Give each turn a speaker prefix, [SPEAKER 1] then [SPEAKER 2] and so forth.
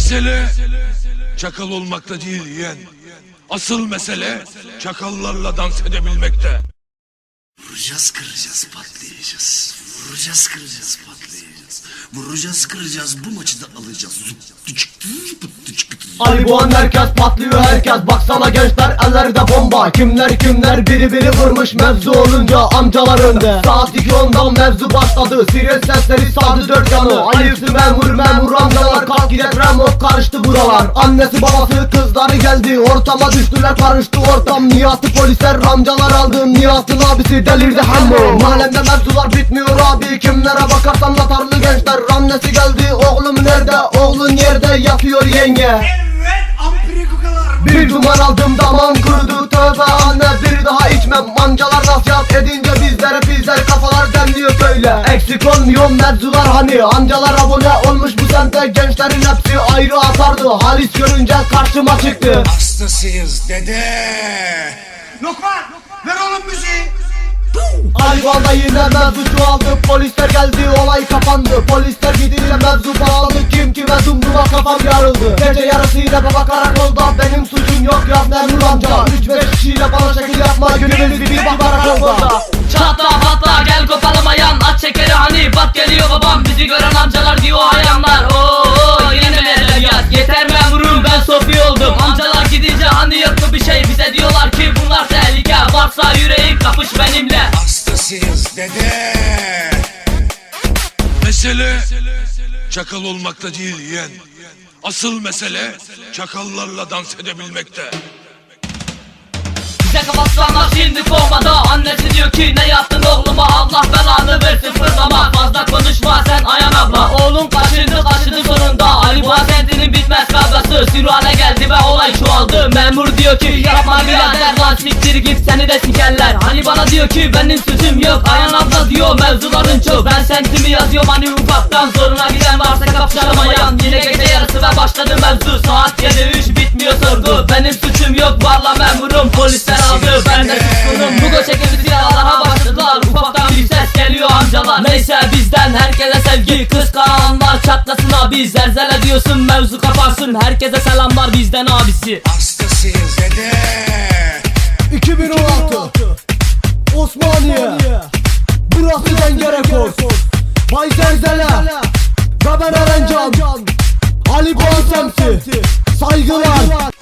[SPEAKER 1] Mesele çakal olmakta değil yeğen. Asıl mesele çakallarla dans edebilmekte.
[SPEAKER 2] Vuracağız kıracağız patlayacağız. Vuracağız kıracağız patlayacağız. Vuracağız kıracağız bu maçı da alacağız. Tıçık, tıçık, tıçık, tıçık.
[SPEAKER 3] Ali bu an herkes patlıyor herkes Baksana gençler ellerde bomba. Kimler kimler biri biri vurmuş mevzu olunca amcalar önde. Saat 2.10'dan mevzu başladı Siren sesleri sardı dört yanı. Ali üstü memur memur amcalar Kalk gidek remot karıştı buralar. Annesi babası kızları geldi Ortama düştüler karıştı ortam. Nihat'ı polisler amcalar aldı Nihat'ın abisi delirdi hammo Mahallemde mevzular bitmiyor abi Kimlere bakarsan latarlı gençler. Annesi geldi oğlum nerede Oğlun yerde yatıyor yenge aldım damağım kurudu tövbe anne bir daha içmem. Mancalar nasihat edince bizlere bizler kafalar demliyor köyle Eksik olmuyor mevzular hani amcalar abone olmuş bu semte Gençlerin hepsi ayrı atardı halis görünce karşıma çıktı.
[SPEAKER 2] Hastasıyız dede. Lokman ver oğlum müziği.
[SPEAKER 3] Ayvanda yine mevzu çoğaldı Polisler geldi olay kapandı. Polisler gidiyle mevzu bağladı. Kim kime dumduma kafam yarıldı. Gece yarısıyla baba karakolda Benim suçum
[SPEAKER 2] dede.
[SPEAKER 1] Mesele çakal olmakta değil yeğen. Asıl mesele çakallarla dans edebilmekte.
[SPEAKER 4] Bize kapatsanlar şimdi kovmada Annesi diyor ki ne yaptın oğluma? Allah belanı versin fırlama. Fazla konuşma sen Ayan abla. Oğlum kaçırdı kaçırdı sonunda. Ali Boğa sentinin bitmez kavgası. Sürhane geldi ve olay çoğaldı. Memur diyor ki yapma birader lan siktir git seni de sikerler. Hani bana diyor ki benim suçum yok Ayan mevzuların çok Ben sentimi yazıyorum hani ufaktan. Zoruna giden varsa kapışalım ayan Yine gece yarısı ve başladı mevzu. Saat 7.03 bitmiyor sorgu. Benim suçum yok varla memurum. Polisler aldı ben de suskunum. Bu göçe gibi silahlara başladılar. Ufaktan bir ses geliyor amcalar. Neyse bizden herkese sevgi. Kıskananlar çatlasın abi. Zerzele diyorsun mevzu kapansın. Herkese selamlar bizden abisi.
[SPEAKER 2] Hastasıyız dede.
[SPEAKER 3] 2016 Erencan Ali Boğaz Semsi Saygılar.